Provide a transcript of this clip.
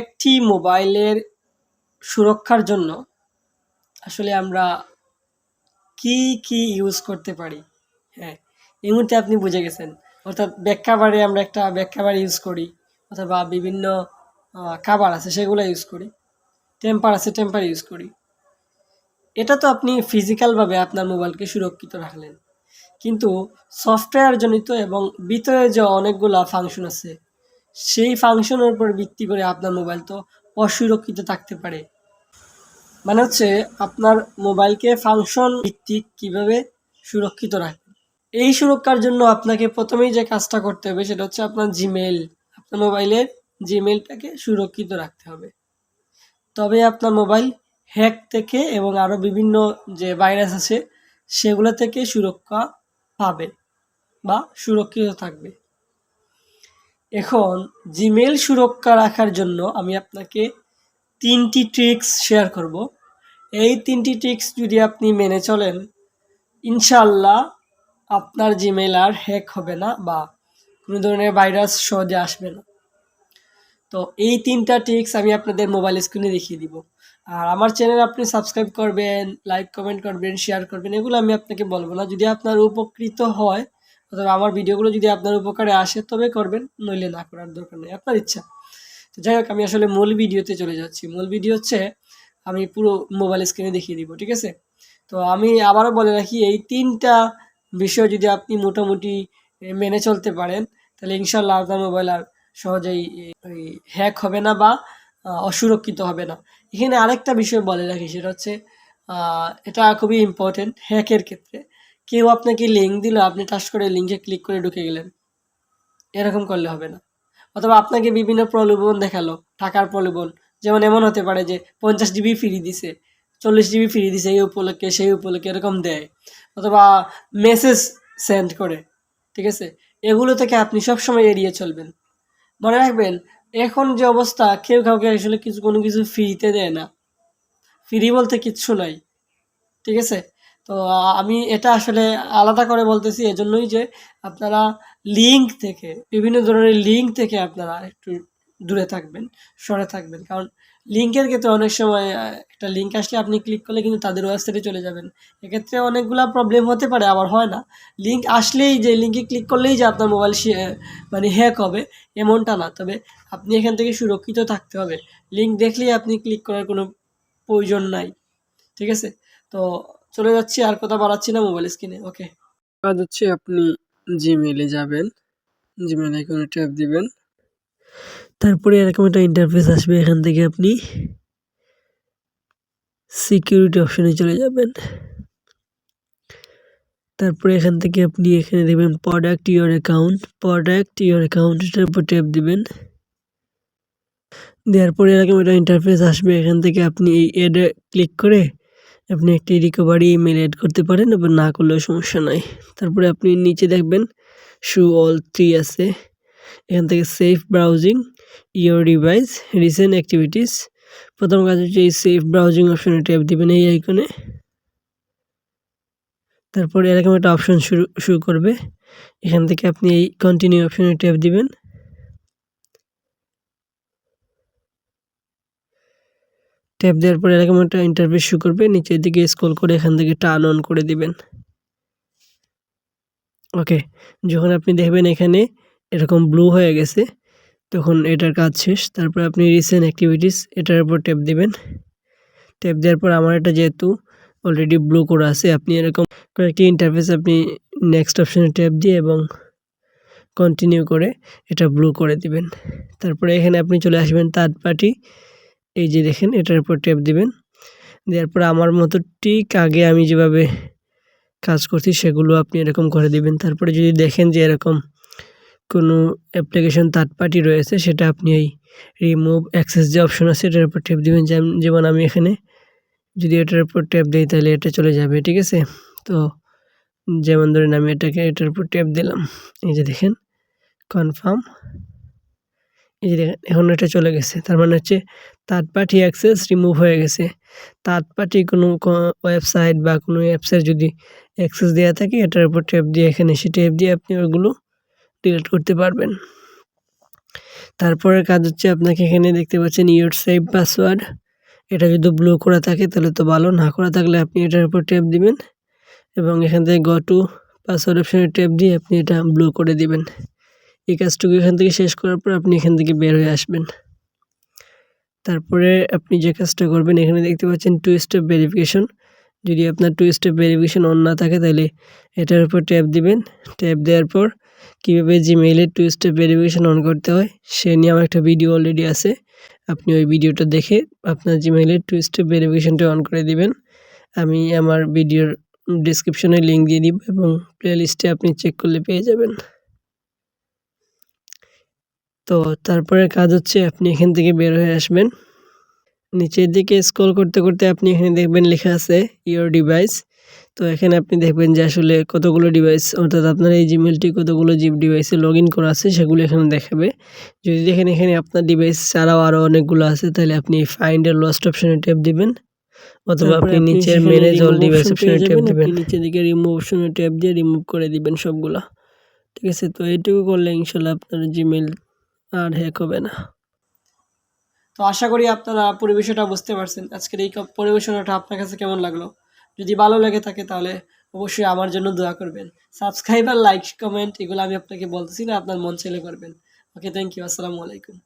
একটি মোবাইলের সুরক্ষার জন্য আসলে আমরা কি কি ইউজ করতে পারি? হ্যাঁ এই মুহূর্তে আপনি বুঝে গেছেন। অর্থাৎ ব্যাখ্যাবারে আমরা একটা ব্যাখ্যাবার ইউজ করি, অথবা বিভিন্ন খাবার আছে সেগুলো ইউজ করি টেম্পার আছে টেম্পার ইউজ করি। এটা তো আপনি ফিজিক্যালভাবে আপনার মোবাইলকে সুরক্ষিত রাখলেন। কিন্তু সফটওয়্যার জনিত এবং ভিতরে যে অনেকগুলা ফাংশন আছে সেই ফাংশনের উপর ভিত্তি করে আপনার মোবাইল তো অসুরক্ষিত থাকতে পারে। মানে হচ্ছে আপনার মোবাইলকে ফাংশন ভিত্তিক কীভাবে সুরক্ষিত রাখবেন এই সুরক্ষার জন্য আপনাকে প্রথমেই যে কাজটা করতে হবে সেটা হচ্ছে আপনার জিমেল আপনার মোবাইলের জিমেলটাকে সুরক্ষিত রাখতে হবে। তবে আপনার মোবাইল হ্যাক থেকে এবং আরও বিভিন্ন যে ভাইরাস আছে সেগুলো থেকে সুরক্ষা পাবে বা সুরক্ষিত থাকবে। এখন জিমেল সুরক্ষা রাখার জন্য আমি আপনাকে তিনটি ট্রিক্স শেয়ার করব। এই তিনটি ট্রিক্স যদি আপনি মেনে চলেন ইনশাল্লাহ আপনার জিমেল আর হ্যাক হবে না বা কোনো ধরনের ভাইরাস সহজে আসবে না। তো এই তিনটা ট্রিক্স আমি আপনাদের মোবাইল স্ক্রিনে দেখিয়ে দিব। আর আমার চ্যানেল আপনি সাবস্ক্রাইব করবেন লাইক কমেন্ট করবেন শেয়ার করবেন, এগুলো আমি আপনাকে বলব না। যদি আপনার উপকৃত হয় অথবা আমার ভিডিওগুলো যদি আপনার উপকারে আসে, তবে করবেন, নইলে না করার দরকার নেই, আপনার ইচ্ছা। তো যাই হোক, আমি আসলে মূল ভিডিওতে চলে যাচ্ছি। মূল ভিডিও হচ্ছে, আমি পুরো মোবাইল স্ক্রিনে দেখিয়ে দিব, ঠিক আছে? তো আমি আবারও বলে রাখি, এই তিনটা বিষয় যদি আপনি মোটামুটি মেনে চলতে পারেন, তাহলে ইনশাল্লাহ আপনার মোবাইল আর সহজেই হ্যাক হবে না বা অসুরক্ষিত হবে না। এখানে আরেকটা বিষয় বলে রাখি, সেটা হচ্ছে এটা খুবই ইম্পর্টেন্ট হ্যাকের ক্ষেত্রে। কেউ আপনাকে লিঙ্ক দিল, আপনি টাচ করে লিঙ্কে ক্লিক করে ঢুকে গেলেন। এরকম করলে হবে না। অথবা আপনাকে বিভিন্ন প্রলোভন দেখাল, টাকার প্রলোভন। যেমন এমন হতে পারে যে পঞ্চাশ জিবি ফ্রি দিছে, চল্লিশ জিবি ফ্রি দিছে এই উপলক্ষে, সেই উপলক্ষে এরকম দেয়। অথবা মেসেজ সেন্ড করে, ঠিক আছে? এগুলো থেকে আপনি সবসময় এড়িয়ে চলবেন। মনে রাখবেন, এখন যে অবস্থা, কেউ কাউকে আসলে কিছু, কোনো কিছু ফ্রিতে দেয় না। ফ্রি বলতে কিচ্ছু নাই, ঠিক আছে? তো আমি এটা আসলে আলাদা করে বলতেছি এজন্যই যে আপনারা লিঙ্ক থেকে, বিভিন্ন ধরনের লিঙ্ক থেকে আপনারা একটু দূরে থাকবেন, সরে থাকবেন। কারণ লিঙ্কের ক্ষেত্রে অনেক সময় একটা লিঙ্ক আসলে আপনি ক্লিক করলে কিন্তু তাদের ওয়েবসাইটে চলে যাবেন। এক্ষেত্রে অনেকগুলা প্রবলেম হতে পারে, আবার হয় না। লিঙ্ক আসলেই যে লিঙ্কে ক্লিক করলেই যে আপনার মোবাইল মানে হ্যাক হবে, এমনটা না। তবে আপনি এখান থেকে সুরক্ষিত থাকতে হবে। লিঙ্ক দেখলেই আপনি ক্লিক করার কোনো প্রয়োজন নাই। ঠিক আছে? তো চলে যাচ্ছি, আর কথা বাড়াচ্ছি না মোবাইল স্ক্রিনে ওকে কাজ হচ্ছে আপনি জিমেলে যাবেন জিমেলে কোনো ট্যাপ দিবেন। তারপরে এরকম একটা ইন্টারফেস আসবে, এখান থেকে আপনি সিকিউরিটি অপশনে চলে যাবেন। তারপরে এখান থেকে আপনি এখানে দেবেন product your account product your account এটার উপর ট্যাপ দিবেন। দেওয়ার পরে এরকম একটা ইন্টারফেস আসবে, এখান থেকে আপনি এই এডে ক্লিক করে আপনি একটি রিকভারি ইমেল অ্যাড করতে পারেন এবং না করলেও সমস্যা নাই। তারপরে আপনি নিচে দেখবেন শু অল থ্রি আছে। এখান থেকে safe browsing your device recent activities প্রথম কাজ হচ্ছে এই সেফ ব্রাউজিং অপশনে ট্যাপ দিবেন এই আইকনে তারপর এরকম একটা অপশন শুরু শুরু করবে। এখান থেকে আপনি এই কন্টিনিউ অপশনে ট্যাপ দিবেন। ট্যাপ দেওয়ার পরে এরকম একটা ইন্টারফেস শুরু করবে, নিচের দিকে স্ক্রল করে এখান থেকে টার্ন অন করে দিবেন। ওকে যখন আপনি দেখবেন এখানে এরকম ব্লু হয়ে গেছে, তখন এটার কাজ শেষ। তারপর আপনি রিসেন্ট অ্যাক্টিভিটিস এটার উপর ট্যাপ দিবেন। ট্যাপ দেওয়ার পর আমার এটা যেহেতু অলরেডি ব্লু করা আছে, আপনি এরকম কয়েকটি ইন্টারফেস আপনি নেক্সট অপশানে ট্যাপ দিয়ে এবং কন্টিনিউ করে এটা ব্লু করে দিবেন। তারপরে এখানে আপনি চলে আসবেন থার্ড পার্টি এই যে দেখেন, এটার উপর ট্যাপ দিবেন। দেওয়ার পর আমার মতো ঠিক আগে আমি যেভাবে কাজ করছি সেগুলো আপনি এরকম করে দিবেন। তারপরে যদি দেখেন যে এরকম কোনো অ্যাপ্লিকেশন থার্ড পার্টি রয়েছে, সেটা আপনি এই রিমুভ অ্যাক্সেস যে অপশন আছে, এটার উপর ট্যাপ দিবেন। যেম- যেমন আমি এখানে যদি এটার উপর ট্যাপ দিই, তাহলে এটা চলে যাবে, ঠিক আছে? তো যেমন ধরেন আমি এটাকে, এটার উপর ট্যাপ দিলাম। এই যে দেখেন কনফার্ম এই যে দেখেন, এখন এটা চলে গেছে। তার মানে হচ্ছে থার্ড পার্টি অ্যাক্সেস রিমুভ হয়ে গেছে। থার্ড পার্টি কোনো ওয়েবসাইট বা কোনো অ্যাপসের যদি অ্যাক্সেস দেওয়া থাকে, এটার উপর ট্যাপ দিয়ে এখানে সে ট্যাপ দিয়ে আপনি ওগুলো ডিলিট করতে পারবেন। তারপরে কাজ হচ্ছে আপনাকে এখানে দেখতে পাচ্ছেন ইউর সেভ পাসওয়ার্ড এটা যদি ব্লু করা থাকে, তাহলে তো ভালো। না করা থাকলে আপনি এটার উপর ট্যাপ দিবেন এবং এখান থেকে গো টু পাসওয়ার্ড অপশানে ট্যাপ দিয়ে আপনি এটা ব্লু করে দিবেন। এই কাজটুকু এখান থেকে শেষ করার পর আপনি এখান থেকে বের হয়ে আসবেন। তারপরে আপনি যে কাজটা করবেন, এখানে দেখতে পাচ্ছেন টু স্টেপ ভেরিফিকেশন যদি আপনার টু স্টেপ ভেরিফিকেশন অন না থাকে, তাহলে এটার উপর ট্যাপ দিবেন। ট্যাপ দেওয়ার পর কীভাবে জিমেইলের টু স্টেপ ভেরিফিকেশন অন করতে হয়, সে নিয়ে আমার একটা ভিডিও অলরেডি আছে। আপনি ওই ভিডিওটা দেখে আপনার জিমেইলের টু স্টেপ ভেরিফিকেশনটা অন করে দিবেন। আমি আমার ভিডিওর ডিসক্রিপশনে লিঙ্ক দিয়ে দিব এবং প্লে লিস্টে আপনি চেক করলে পেয়ে যাবেন। তো তারপরে কাজ হচ্ছে আপনি এখান থেকে বের হয়ে আসবেন। নিচের দিকে স্ক্রল করতে করতে আপনি এখানে দেখবেন লেখা আছে ইওর ডিভাইস তো এখানে আপনি দেখবেন যে আসলে কতগুলো ডিভাইস অর্থাৎ আপনার এই জিমেলটি কতগুলো জিপ ডিভাইসে লগ ইন করা আছে সেগুলো এখানে দেখাবে। যদি দেখেন এখানে আপনার ডিভাইস ছাড়াও আরও অনেকগুলো আছে তাহলে আপনি ফাইন্ড ফাইন্ডের লস্ট অপশনে ট্যাপ দিবেন অথবা আপনি নিচের ম্যানেজ অল ডিভাইস অপশনে ট্যাপ দিবেন। নিচের দিকে রিমুভ অপশনে ট্যাপ দিয়ে রিমুভ করে দিবেন সবগুলা। ঠিক আছে? তো এইটুকু করলে ইনশাল্লাহ আপনার জিমেল আর হ্যাক হবে না। তো আশা করি আপনারা পরিবেশটা বুঝতে পারছেন। আজকের এই পরিবেশনাটা আপনার কাছে কেমন লাগল? যদি ভালো লাগে থাকে তাহলে অবশ্যই আমার জন্য দোয়া করবেন। সাবস্ক্রাইব আর লাইক, কমেন্ট এগুলো আমি আপনাকে বলতেছি না, আপনার মন ছেলে করবেন। ওকে থ্যাংক ইউ আসসালামু আলাইকুম।